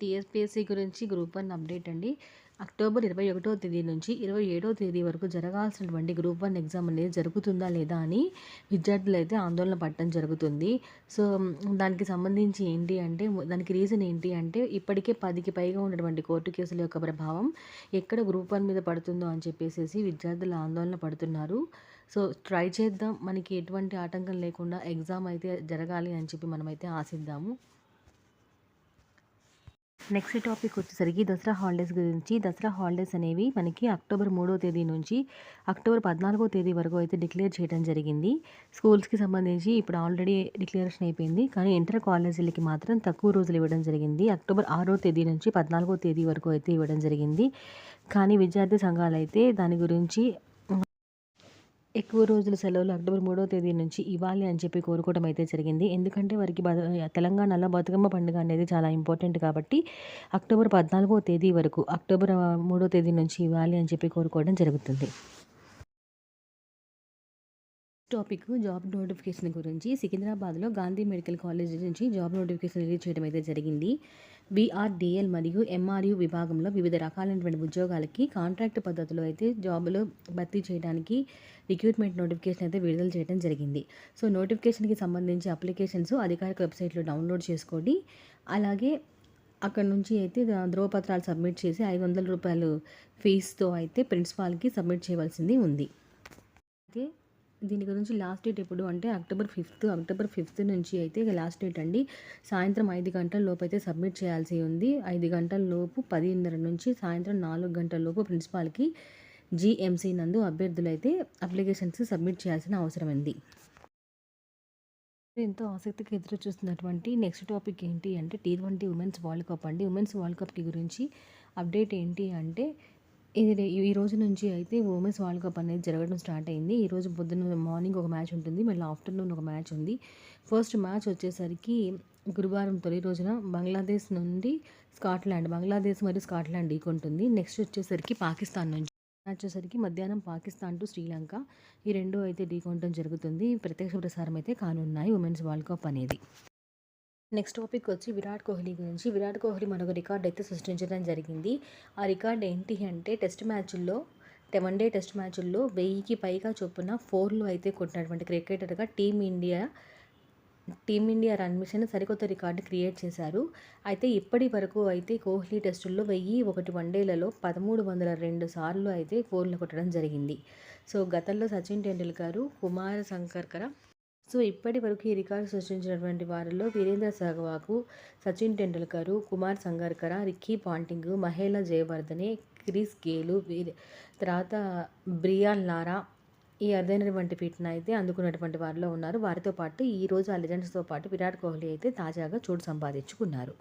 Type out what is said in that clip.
TSPSC గురించి group one update అండి. October ఇరవై ఒకటో తేదీ నుంచి ఇరవై ఏడో తేదీ వరకు జరగాల్సినటువంటి గ్రూప్ వన్ ఎగ్జామ్ అనేది జరుగుతుందా లేదా అని విద్యార్థులు అయితే ఆందోళన పడటం జరుగుతుంది. సో దానికి సంబంధించి ఏంటి అంటే దానికి రీజన్ ఏంటి అంటే ఇప్పటికే పదికి పైగా ఉన్నటువంటి కోర్టు కేసుల యొక్క ప్రభావం ఎక్కడ గ్రూప్ వన్ మీద పడుతుందో అని చెప్పేసి విద్యార్థులు ఆందోళన పడుతున్నారు. సో ట్రై చేద్దాం. మనకి ఎటువంటి ఆటంకం లేకుండా ఎగ్జామ్ అయితే జరగాలి అని చెప్పి మనమైతే ఆశిద్దాము. నెక్స్ట్ టాపిక్ వచ్చేసరికి దసరా హాలిడేస్ గురించి. దసరా హాలిడేస్ అనేవి మనకి అక్టోబర్ మూడో తేదీ నుంచి అక్టోబర్ పద్నాలుగో తేదీ వరకు అయితే డిక్లేర్ చేయడం జరిగింది. స్కూల్స్కి సంబంధించి ఇప్పుడు ఆల్రెడీ డిక్లరేషన్ అయిపోయింది. కానీ ఇంటర్ కాలేజీలకి మాత్రం తక్కువ రోజులు ఇవ్వడం జరిగింది. అక్టోబర్ ఆరో తేదీ నుంచి పద్నాలుగో తేదీ వరకు అయితే ఇవ్వడం జరిగింది. కానీ విద్యార్థి సంఘాలు అయితే దాని గురించి ఎక్కువ రోజుల సెలవులు అక్టోబర్ మూడో తేదీ నుంచి ఇవ్వాలి అని చెప్పి కోరుకోవడం అయితే జరిగింది. ఎందుకంటే వారికి తెలంగాణలో బతుకమ్మ పండుగ అనేది చాలా ఇంపార్టెంట్ కాబట్టి అక్టోబర్ పద్నాలుగో తేదీ వరకు అక్టోబర్ మూడో తేదీ నుంచి ఇవ్వాలి అని చెప్పి కోరుకోవడం జరుగుతుంది. టాపిక్ జాబ్ నోటిఫికేషన్ గురించి. సికింద్రాబాద్లో గాంధీ మెడికల్ కాలేజ్ నుంచి జాబ్ నోటిఫికేషన్ రిలీజ్ చేయడం అయితే జరిగింది. బీఆర్డీఎల్ మరియు ఎంఆర్యు విభాగంలో వివిధ రకాలైనటువంటి ఉద్యోగాలకి కాంట్రాక్ట్ పద్ధతిలో అయితే జాబులు భర్తీ చేయడానికి రిక్రూట్మెంట్ నోటిఫికేషన్ అయితే విడుదల చేయడం జరిగింది. సో నోటిఫికేషన్కి సంబంధించి అప్లికేషన్స్ అధికారిక వెబ్సైట్లో డౌన్లోడ్ చేసుకోండి. అలాగే అక్కడ నుంచి అయితే ధ్రువపత్రాలు సబ్మిట్ చేసి ఐదు వందల రూపాయలు ఫీజుతో అయితే ప్రిన్సిపాల్కి సబ్మిట్ చేయవలసింది ఉంది. అయితే దీని గురించి లాస్ట్ డేట్ ఎప్పుడు అంటే అక్టోబర్ ఫిఫ్త్ అక్టోబర్ ఫిఫ్త్ నుంచి అయితే లాస్ట్ డేట్ అండి. సాయంత్రం ఐదు గంటల లోపు అయితే సబ్మిట్ చేయాల్సి ఉంది. ఐదు గంటల లోపు పదిన్నర నుంచి సాయంత్రం నాలుగు గంటల లోపు ప్రిన్సిపాల్కి జీఎంసీ నందు అభ్యర్థులైతే అప్లికేషన్స్ సబ్మిట్ చేయాల్సిన అవసరం ఉంది. ఎంతో ఆసక్తికి ఎదురు చూస్తున్నటువంటి నెక్స్ట్ టాపిక్ ఏంటి అంటే T twenty women's world cup అండి. ఉమెన్స్ వరల్డ్ కప్కి గురించి అప్డేట్ ఏంటి అంటే ఇది ఈ రోజు నుంచి అయితే ఉమెన్స్ వరల్డ్ కప్ అనేది జరగడం స్టార్ట్ అయింది. ఈరోజు పొద్దున్న మార్నింగ్ ఒక మ్యాచ్ ఉంటుంది మళ్ళీ ఆఫ్టర్నూన్ ఒక మ్యాచ్ ఉంది. ఫస్ట్ మ్యాచ్ వచ్చేసరికి గురువారం తొలి రోజున బంగ్లాదేశ్ నుండి స్కాట్లాండ్ బంగ్లాదేశ్ మరియు స్కాట్లాండ్ ఢీకొంటుంది నెక్స్ట్ వచ్చేసరికి పాకిస్తాన్ నుంచి. మ్యాచ్ వచ్చేసరికి మధ్యాహ్నం పాకిస్తాన్ టు శ్రీలంక ఈ రెండు అయితే ఢీకొనడం జరుగుతుంది. ప్రత్యక్ష ప్రసారం అయితే కానున్నాయి ఉమెన్స్ వరల్డ్ కప్ అనేది. నెక్స్ట్ టాపిక్ వచ్చి విరాట్ కోహ్లీ గురించి. విరాట్ కోహ్లీ మరొక రికార్డ్ అయితే సృష్టించడం జరిగింది. ఆ రికార్డ్ ఏంటి అంటే టెస్ట్ మ్యాచ్ల్లో వన్ డే టెస్ట్ మ్యాచ్ల్లో వెయ్యికి పైగా చొప్పున ఫోర్లు అయితే కొట్టినటువంటి క్రికెటర్గా Team India Team India run machine సరికొత్త రికార్డు క్రియేట్ చేశారు. అయితే ఇప్పటి వరకు అయితే కోహ్లీ టెస్టుల్లో వెయ్యి ఒకటి వన్డేలలో పదమూడు వందల రెండు సార్లు అయితే ఫోర్లు కొట్టడం జరిగింది. సో గతంలో సచిన్ టెండూల్కర్ కుమార్ సంకర్కర సో ఇప్పటి వరకు ఈ రికార్డు సృష్టించినటువంటి వారిలో Virender Sehwag Sachin Tendulkar Kumar Sangakkara Ricky Ponting Mahela Jayawardene Chris Gayle వీరి తర్వాత బ్రియాన్ లారా ఈ అరుదైనటువంటి ఫీట్ని అయితే అందుకున్నటువంటి వారిలో ఉన్నారు. వారితో పాటు ఈరోజు ఆ లెజెండ్స్తో పాటు విరాట్ కోహ్లీ అయితే తాజాగా చోటు సంపాదించుకున్నారు.